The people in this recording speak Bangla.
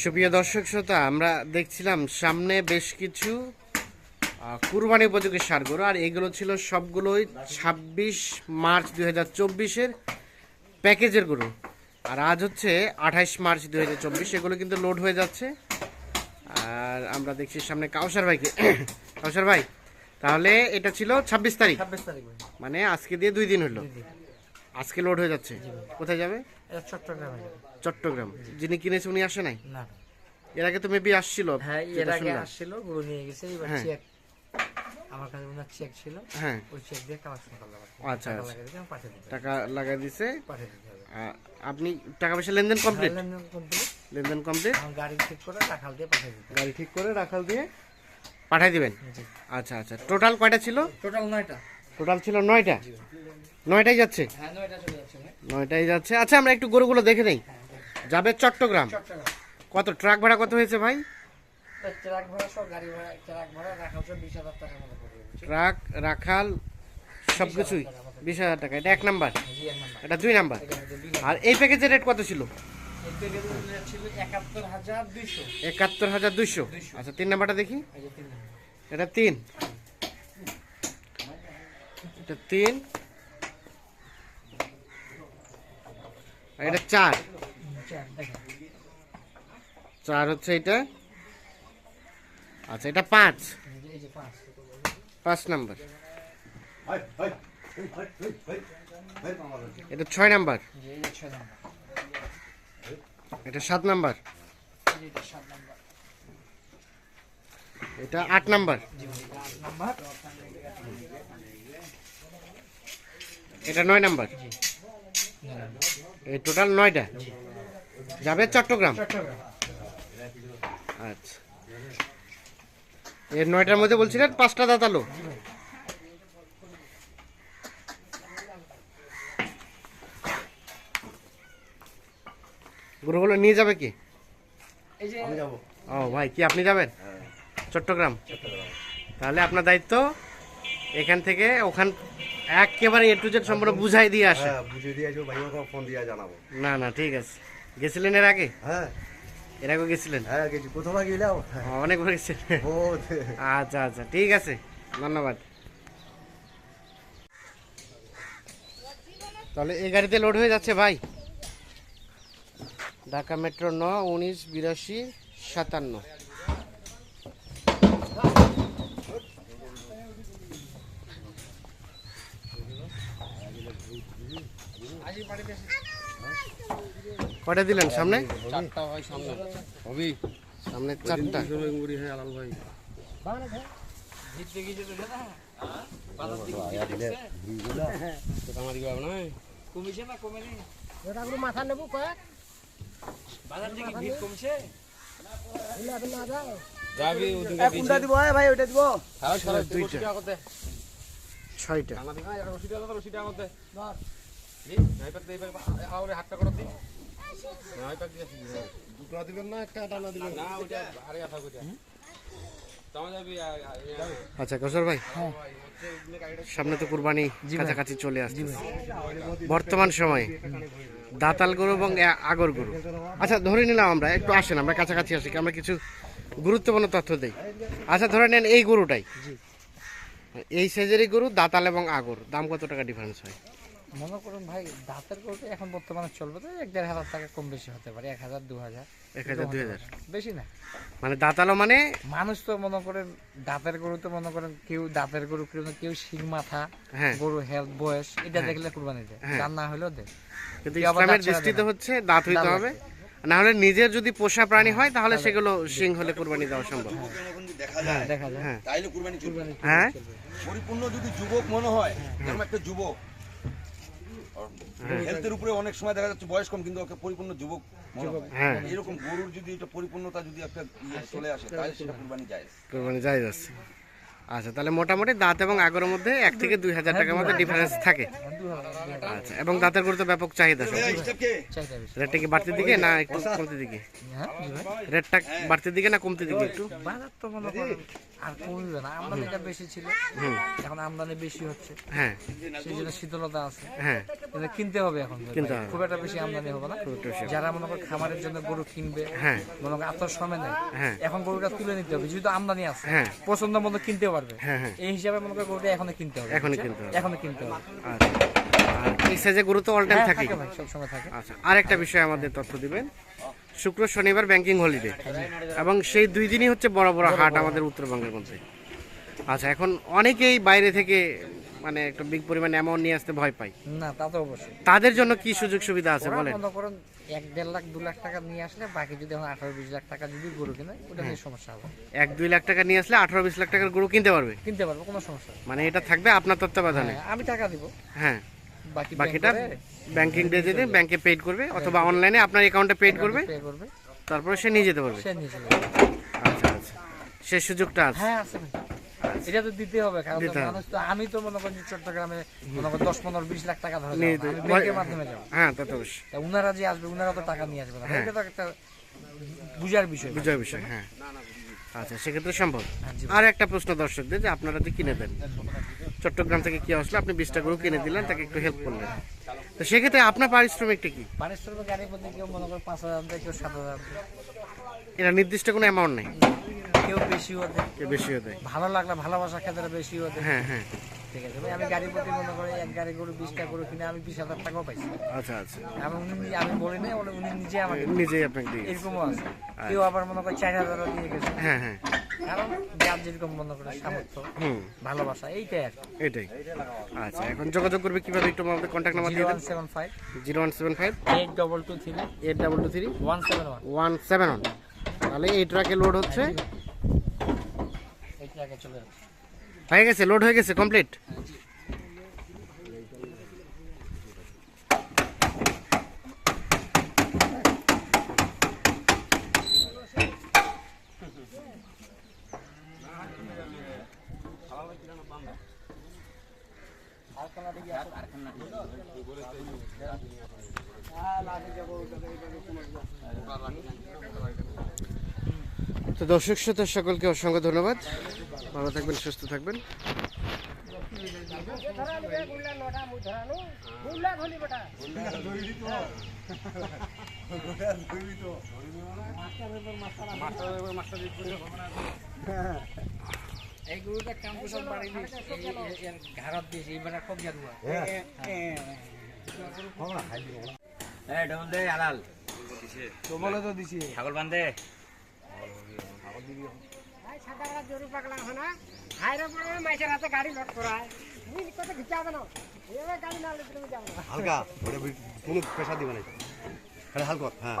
সুপ্রিয় দর্শক শ্রোতা আমরা দেখছিলাম সামনে বেশ কিছু কুরবানি উপযোগী সার গরু আর এগুলো ছিল সবগুলোই ছাব্বিশ মার্চ দুই হাজার চব্বিশের প্যাকেজের গরু। আর আজ হচ্ছে আঠাইশ মার্চ দুই হাজার চব্বিশ এগুলো কিন্তু লোড হয়ে যাচ্ছে। আর আমরা দেখছি সামনে কাউসার ভাইকে। কাউসার ভাই তাহলে এটা ছিল ছাব্বিশ তারিখ। ছাব্বিশ তারিখ মানে আজকে দিয়ে দুই দিন হলো। আজকে লোড হয়ে যাচ্ছে। কোথায় যাবে? চট্টগ্রামে। চট্টগ্রাম। যিনি কিনেছে উনি আসে নাই? না। এর আগে তো মেবি আসছিল। হ্যাঁ এর আগে। আসছিল গরু নিয়ে গেছে এবার হ্যাঁ। চেক আমার কাছে ওনার চেক ছিল। হ্যাঁ। ওই চেক দিয়ে কালেকশন করলাম আচ্ছা, টাকা আচ্ছা। টাকা লাগাই দিছে। আপনি টাকা পয়সা লেনদেন কমপ্লিট লেনদেন complete, লেনদেন কমপ্লিট গাড়ি ঠিক করে টাকাল দিয়ে পাঠিয়ে হবে। গাড়ি ঠিক করে রাখাল দিয়ে পাঠাই দিবেন? আচ্ছা আচ্ছা। টোটাল কয়টা ছিল? টোটাল নয়টা। টোটাল ছিল নয়টা? নয়টাই যাচ্ছে? হ্যাঁ নয়টা চলে যাচ্ছে। নয়টাই যাচ্ছে। আচ্ছা আমরা একটু গরুগুলো দেখে নেই। যাবে চট্টগ্রাম? কত ট্রাক ভাড়া কত হয়েছে ভাই? ট্রাক ভাড়া সব গাড়ি ভাড়া ট্রাক ভাড়া রাখা হচ্ছে বিশ হাজার টাকার মতো পড়বে বুঝছি? ট্রাক রাখাল সব কিছুই? বিশ হাজার টাকা এটা এক নাম্বার? এটা দুই নাম্বার? আর এই প্যাকেজের রেট কত ছিল? একাত্তর হাজার দুইশো। আচ্ছা তিন নাম্বারটা দেখি। এটা তিন। এটা তিন। এটা চার। চার চার হচ্ছে এটা? আচ্ছা এটা পাঁচ। পাঁচ নাম্বার। এটা ছয় নাম্বার। এটা সাত নাম্বার। এটা আট নাম্বার। এটা নয় নাম্বার। এই টোটাল নয়টা। যাবে চট্টগ্রাম? চট্টগ্রাম। আচ্ছা। এর নয়টার মধ্যে বলছিলেন পাঁচটা দাঁতালো। গরুগুলো নিয়ে যাবে কি? এই যে ও ভাই কি আপনি যাবেন? চট্টগ্রাম? তাহলে আপনার দায়িত্ব এখান থেকে ওখান একেবারে এ টু জেড সম্পূর্ণ বুঝাই দিয়ে আসে। হ্যাঁ বুঝিয়ে দিয়ে আসব ভাই ফোন দিয়ে জানাব। না না ঠিক আছে। গেছিলেন এর আগে? হ্যাঁ। এর আগে গেছিলেন? হ্যাঁ গেছি। কোথাও গেলাম। ও, অনেকবার গেছিলেন। ও আচ্ছা আচ্ছা ঠিক আছে। ধন্যবাদ। তাহলে এই গাড়িতে লোড হয়ে যাচ্ছে ভাই। ঢাকা মেট্রো ন উনিশ বিরাশি সাতান্ন। কটা দিলেন? সামনে? চারটা হয় সামনে। সামনে চারটা। ভিত দেখি যে দেখে না না কমেনি মাথা নেব কয়েক বাজার থেকে ভিত কমছে কোনটা দিব ভাই ওইটা দিব দুইটা ছয়টা দুটো দিবেন না একটা টানা দিবেন? আচ্ছা কৌশল ভাই সামনে তো কুরবানি কাছাকাছি চলে আসছে বর্তমান সময়ে দাতাল গরু এবং আগর গরু। আচ্ছা ধরে নিলাম আমরা একটু আসেন আমরা কাছাকাছি আসি আমরা কিছু গুরুত্বপূর্ণ তথ্য দেই। আচ্ছা ধরে নেন এই গরুটাই। এই সাইজেরই গরু দাতাল এবং আগর। দাম কত টাকা ডিফারেন্স হয়? মনে করুন ভাই দাঁতের করতে এখন বর্তমানে চলবে তো এক দেড় হাজার টাকা কম বেশি হতে পারে এক হাজার দু হাজার এক হাজার দুই হাজার। বেশি না। মানে দাতালো মানে? মানুষ তো মনে করেন দাঁতের গরু তো মনে করেন কেউ দাঁতের গরু কেউ কেউ শিং মাথা হ্যাঁ। গরু হেলথ বয়স এটা দেখলে কুরবানি দেয়। হ্যাঁ। দাম না হলেও দেয়। কিন্তু ইসলামের দাঁত দৃষ্টিতে হচ্ছে দাঁত হইতে হবে। না হলে নিজের যদি পোষা প্রাণী হয় তাহলে সেগুলো সিং হলে কুরবানি দেওয়া সম্ভব। দেখা যায় দেখা যায়। হ্যাঁ। তাইলে কুরবানি হ্যাঁ। পরিপূর্ণ যদি যুবক মনে হয় একটা যুবক হেলথের উপরে অনেক সময় দেখা যাচ্ছে বয়স কম কিন্তু ওকে পরিপূর্ণ যুবক হ্যাঁ। এরকম গরুর যদি এটা পরিপূর্ণতা যদি একটা ইয়ে চলে আসে তাহলে সেটা কুরবানি যায় কোরবানি যাই যাচ্ছে আচ্ছা তাহলে মোটামুটি দাঁত এবং আগরের মধ্যে এক থেকে দুই হাজার টাকার মধ্যে ডিফারেন্স থাকে। আচ্ছা এবং দাঁতের গরুতে ব্যাপক চাহিদা রেটটা কি? বাড়তির দিকে না একটু কমতির দিকে? হ্যাঁ রেটটা বাড়তির দিকে না কমতির দিকে? একটু বাজার তো মনে করেন। আর কমবে না আমদানিটা বেশি ছিল। এখন আমদানি বেশি হচ্ছে। হ্যাঁ। সেই জন্য শীতলতা আছে। হ্যাঁ। কিন্তু হবে এখন। খুব একটা বেশি আমদানি হবে না। যারা মনে করে খামারের জন্য গরু কিনবে হ্যাঁ। মনে করে আত্মার সময় নেই হ্যাঁ। এখন গরুটা তুলে নিতে হবে। যেহেতু আমদানি আছে হ্যাঁ। পছন্দ মতো কিনতে পারবে। হ্যাঁ। এই হিসাবে মনে করে গরুটা এখনই কিনতে হবে। এখনই? কিনতে হবে। এখনই কিনতে হবে। আচ্ছা। আর এই সাইজে গরু তো অল টাইম থাকে ভাই সবসময় থাকে। আচ্ছা। আরেকটা বিষয় আমাদের তথ্য দিবেন। শুক্র শনিবার ব্যাংকিং হলিডে এবং সেই দুই দিনই হচ্ছে বড় বড় হাট আমাদের উত্তরবঙ্গের মধ্যে। আচ্ছা এখন অনেকেই বাইরে থেকে মানে একটা বিগ পরিমাণ অ্যামাউন্ট নিয়ে আসতে ভয় পায়। না তা তো অবশ্যই। তাদের জন্য কি সুযোগ সুবিধা আছে বলেন? মনে করেন এক দেড় লাখ দু লাখ টাকা নিয়ে আসলে বাকি যদি এখন আঠারো বিশ লাখ টাকা যদি গরু কিনে ওটা নিয়ে সমস্যা হবে। এক দুই লাখ টাকা নিয়ে আসলে আঠারো বিশ লাখ টাকার গরু কিনতে পারবে? কিনতে পারবে কোনো সমস্যা মানে এটা থাকবে আপনার তত্ত্বাবধানে? হ্যাঁ, আমি টাকা দিব। হ্যাঁ। বাকিটা ব্যাংকিং ডে যেতে ব্যাংকে পেড করবে অথবা অনলাইনে আপনার অ্যাকাউন্টে পেড করবে। তারপরে সে নিয়ে যেতে পারবে। আচ্ছা আচ্ছা। সে সুযোগটা আছে। হ্যাঁ আছে এটা তো দিতে হবে কারণ। মানুষ তো আমি তো মনে করি চট্টগ্রামে মনে করি দশ পনেরো বিশ লাখ টাকা ধরে ব্যাংকের মাধ্যমে যাব। হ্যাঁ তা তো অবশ্যই। উনারা যে আসবে উনারা তো টাকা নিয়ে আসবে না। এটা তো একটা বুঝার বিষয়। বুঝার বিষয় হ্যাঁ। আচ্ছা সেক্ষেত্রে সম্ভব। হ্যাঁ, আর একটা প্রশ্ন দর্শকদের যে আপনারা যে কিনে দেন চট্টগ্রাম থেকে কি আসলো? আপনি বিশটা গরু কিনে দিলেন তাকে একটু হেল্প করলেন। তো সেক্ষেত্রে আপনার পারিশ্রমিকটা কি? পারিশ্রমিক কেউ মনে করে পাঁচ হাজার দেয় কেউ সাত হাজার। এটা নির্দিষ্ট কোনো অ্যামাউন্ট নেই? কেউ বেশিও দেয়। কেউ বেশিও দেয়। ভালো লাগলে ভালোবাসার ক্ষেত্রে বেশি দেয়। হ্যাঁ হ্যাঁ। ঠিক আছে। ভাই আমি গাড়ির প্রতি মনে করে এক গাড়ি গরু বিশটা গরু কিনে আমি বিশ হাজার টাকাও পাইছি। আচ্ছা আচ্ছা। আমি উনি আমি বলি উনি- নিজে আমাকে নিজেই আপনাকে দিয়ে এরকমও আছে। কেউ আবার মনে করে চার হাজারও দিয়ে গেছে। হ্যাঁ হ্যাঁ। কারণ যার যেরকম মনে করে সামর্থ্য ভালোবাসা এইটাই আর এটাই। আচ্ছা এখন যোগাযোগ করবে কীভাবে একটু আমাদের কন্ট্যাক্ট নাম্বার দিয়ে দেন? Seven five. Zero one seven five? Eight double two three. Eight double two three? One seven one. One seven one. তাহলে এই ট্রাকে লোড হচ্ছে? এইটা আগে চলে যাচ্ছে। হয়ে গেছে লোড হয়ে গেছে কমপ্লিট তো দর্শক শ্রোতা সকলকে অসংখ্য ধন্যবাদ। ভালো থাকবেন সুস্থ থাকবেন। এই গরুটা কাম কুসব বাড়ি দিস? এর ঘাড়ত দিস এইবার খুব জানুয়া ভাই সাদা রাত জরু পাগলা হনা। হাইরে পড়ে মাইসের হাতে গাড়ি লোড করায় মুই কত ঘিচাবে না এবার গাড়ি না লিখলে যাবে না হালকা ওটা কোনো দিবে না হালকা হ্যাঁ।